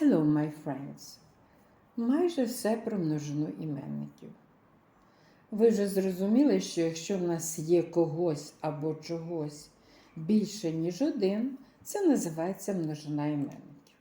Hello, my friends. Майже все про множину іменників. Ви вже зрозуміли, що якщо в нас є когось або чогось більше, ніж один, це називається множина іменників.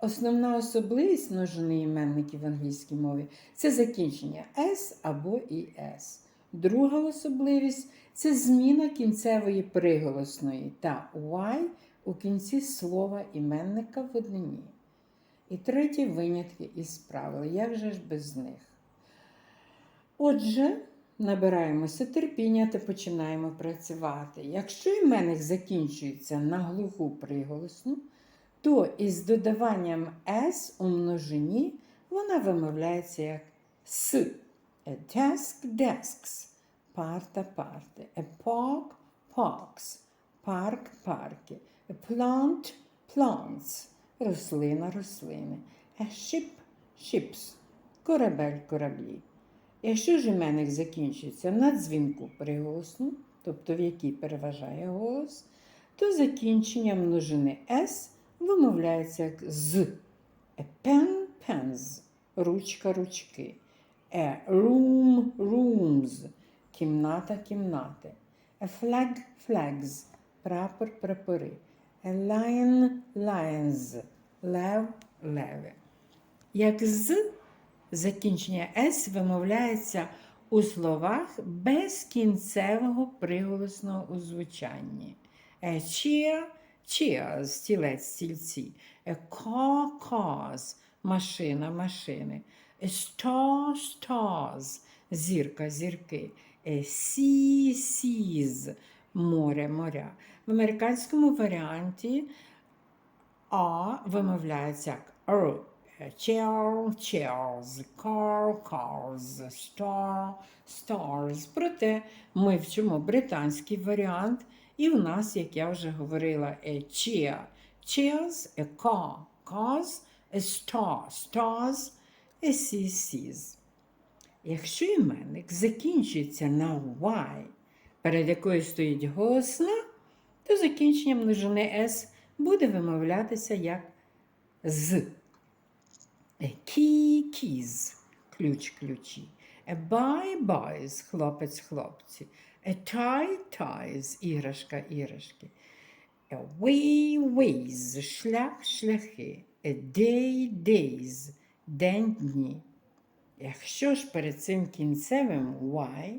Основна особливість множини іменників в англійській мові це закінчення S або «іс». Друга особливість це зміна кінцевої приголосної та Y у кінці слова іменника в однині. І треті винятки із правил. Як же ж без них? Отже, набираємося терпіння та починаємо працювати. Якщо іменник закінчується на глуху приголосну, то із додаванням S у множині вона вимовляється як С. A desk desks, парта парти, a park parks, парк парки, a plant plants, рослина рослини, a ship ships, корабель кораблі. Якщо ж іменник закінчується на дзвінку приголосну, тобто в якій переважає голос, то закінчення множини S вимовляється як з. A pen pens, ручка ручки. A room rooms, кімната кімнати. A flag flags, прапор прапори. Lion lions, лев леви. Як з закінчення С вимовляється у словах без кінцевого приголосного у звучанні. A cheer – cheers, стілець, стільці. A car – cars, машина, машини. A star – stars, зірка, зірки. A sea – seas, море, моря. В американському варіанті А вимовляється як Р. Chair, chairs, car, cars, star, stars. Проте ми вчимо британський варіант, і в нас, як я вже говорила, a chair, chairs, a car, cars, a star, stars, a sea, seas. Якщо іменник закінчується на Y, перед якою стоїть голосна, то закінчення множини S буде вимовлятися як з. Key keys ключ ключі. A buy buys хлопець хлопці. A tie ties іграшка іграшки. A way ways шлях шляхи. A day days день дні. Якщо ж перед цим кінцевим Y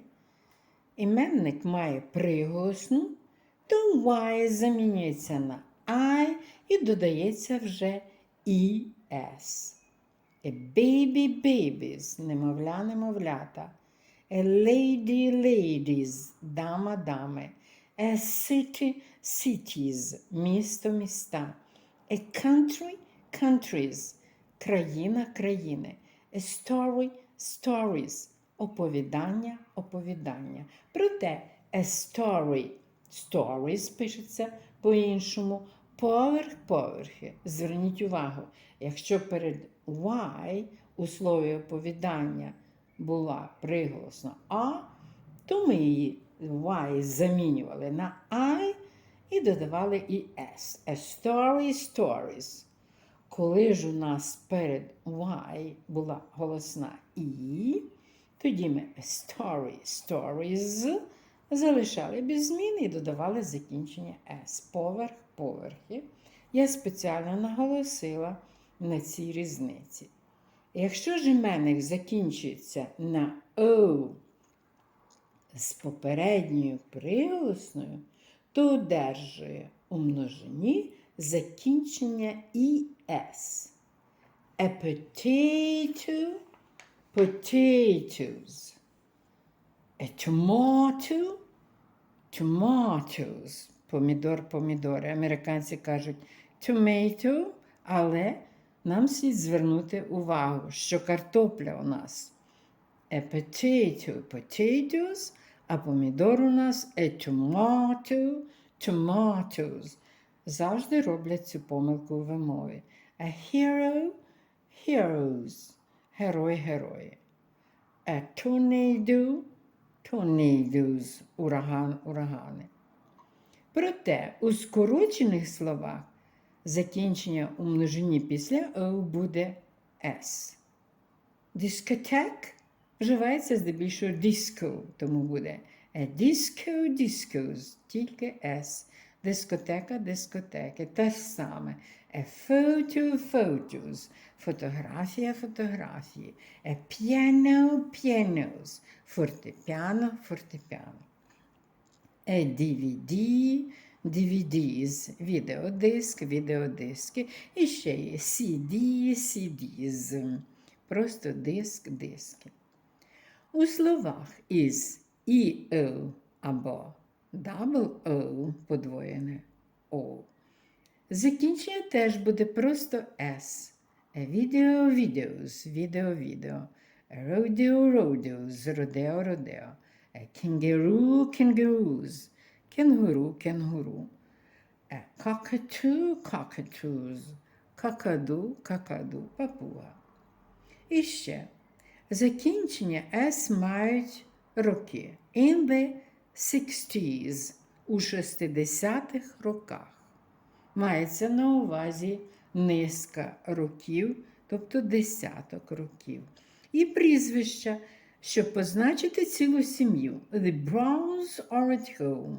іменник має приголосну, то Y замінюється на I і додається вже ES. A baby babies, немовля немовлята. A lady ladies, дама дами. A city cities, місто міста. A country countries, країна країни. A story stories, оповідання оповідання. Проте a story stories пишеться по-іншому. Поверх поверхи. Зверніть увагу, якщо перед Y у слові оповідання була приголосна А, то ми її Y замінювали на I і додавали і S. A story stories. Коли ж у нас перед Y була голосна І, тоді ми story stories залишали без зміни і додавали закінчення S. Поверх поверхи. Я спеціально наголосила на цій різниці. Якщо ж іменник закінчується на O з попередньою приголосною, то одержує у множині закінчення «іс». A potatoes. A tomato – tomatoes. Помідор, помідори. Американці кажуть tomato, але нам слід звернути увагу, що картопля у нас a potato, potatoes, а помідор у нас a tomato, tomatoes. Завжди роблять цю помилку у вимові. A hero, heroes, герой, герої. A tornado, tornadoes, ураган, урагани. Проте у скорочених словах закінчення у множині після «о» буде S. Дискотек вживається здебільшого disco, тому буде disco, discos, тільки S. Дискотека, дискотеки, те ж саме. Е, Photo, photos, фотографія, фотографії. Е, Piano, pianos, фортепіано, фортепіано. Е, DVD, DVDs, відеодиск, відеодиски. І ще є CD, CDs. Просто диск, диски. У словах із EO або double O подвоєне O. Закінчення теж буде просто S. Відео, відеос, відео, відео. Родео, родеос, родео, родео. Кенгуру, кенгуруз. Кенгуру, кенгуру. Какату, какатуз. Какаду, какаду, папуга. І ще. Закінчення S мають роки. In the 60s, у 60-х роках. Мається на увазі низка років, тобто десяток років. І прізвища, щоб позначити цілу сім'ю. The Browns are at home.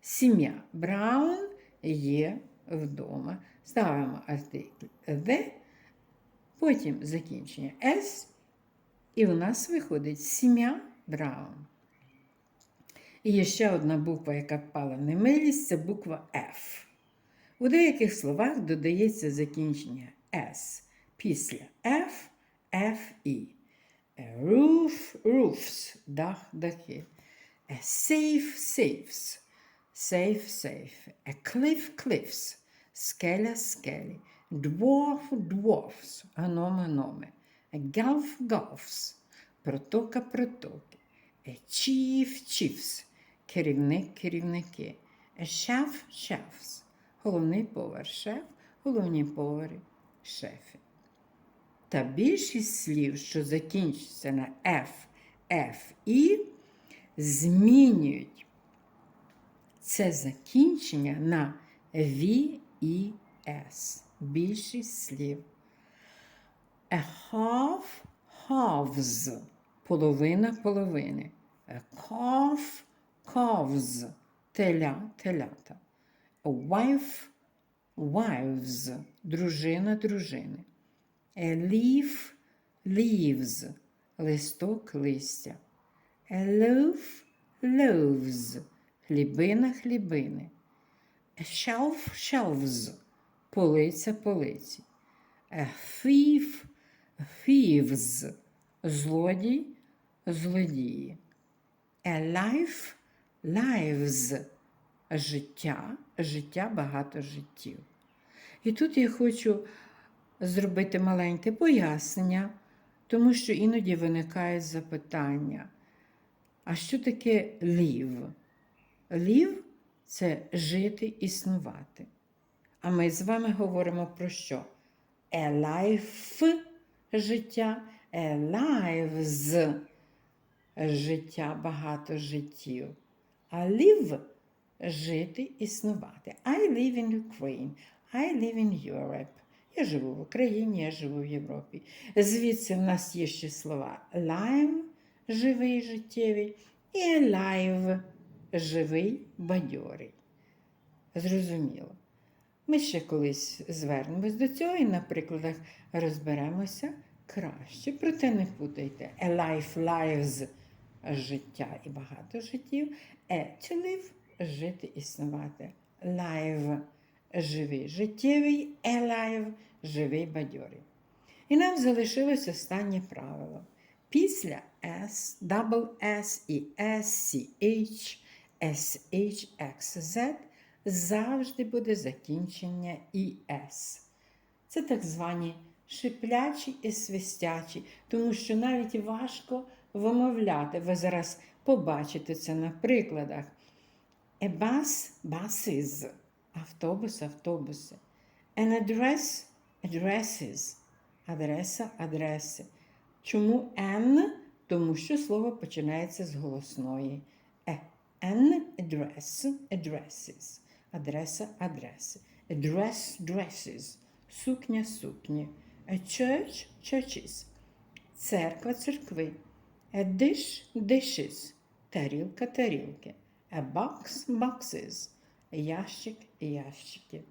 Сім'я Браун є вдома. Ставимо артикль the, потім закінчення S, і у нас виходить сім'я Браун. І є ще одна буква, яка впала в немилість, це буква F. У деяких словах додається закінчення S. Після F, F, E. A roof, roofs, дах, дахи. A safe, safes, safe, safe. A cliff, cliffs, скеля, скелі. Dwarf, dwarfs, гном, гноми. A gulf, gulfs, протока, протоки. A chief, chiefs, керівник, керівники. Chef, chefs, головний повар, шеф, головні повари, шефи. Та більшість слів, що закінчуються на F, F, І, змінюють це закінчення на V, і S. Більшість слів. A half, halves, половина половини. A calf, calves, теля, телята. Wife, wives, дружина, дружини. A leaf, leaves, листок, листя. A loaf, loaves, хлібина, хлібини. A shelf, shelves, полиця, полиці. A thief, thieves, злодій, злодії. A life, lives, життя, життя, багато життів. І тут я хочу зробити маленьке пояснення, тому що іноді виникають запитання. А що таке live? Live – це жити, існувати. А ми з вами говоримо про що? A life – життя, a lives – життя, багато життів. А live – жити, існувати. I live in Ukraine. I live in Europe. Я живу в Україні, я живу в Європі. Звідси в нас є ще слова lime – живий, життєвий, і alive – живий, бадьорий. Зрозуміло. Ми ще колись звернемось до цього і на прикладах розберемося краще. Проте не путайте. A life lives – життя і багато життів. A to live – жити, існувати. Live – живий, життєвий, alive – живий, бадьорий. І нам залишилось останнє правило. Після S, double S і S, CH, SH, XZ завжди буде закінчення ES. Це так звані шиплячі і свистячі, тому що навіть важко вимовляти. Ви зараз побачите це на прикладах. A bus, автобус, автобуси. An address, addresses, адреса, адреси. Чому N? Тому що слово починається з голосної. Е. An address, addresses. Адреса, адреси. A dress, dresses. Сукня, сукні. A church, churches. Церква, церкви. A dish, dishes. Тарілка, тарілки. A box, boxes. Ящик, ящики.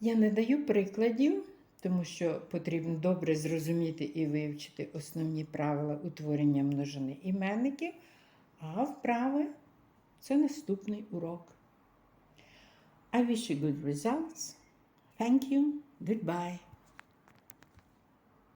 Я не даю прикладів, тому що потрібно добре зрозуміти і вивчити основні правила утворення множини іменників, а вправи це наступний урок. I wish you good results. Thank you. Goodbye.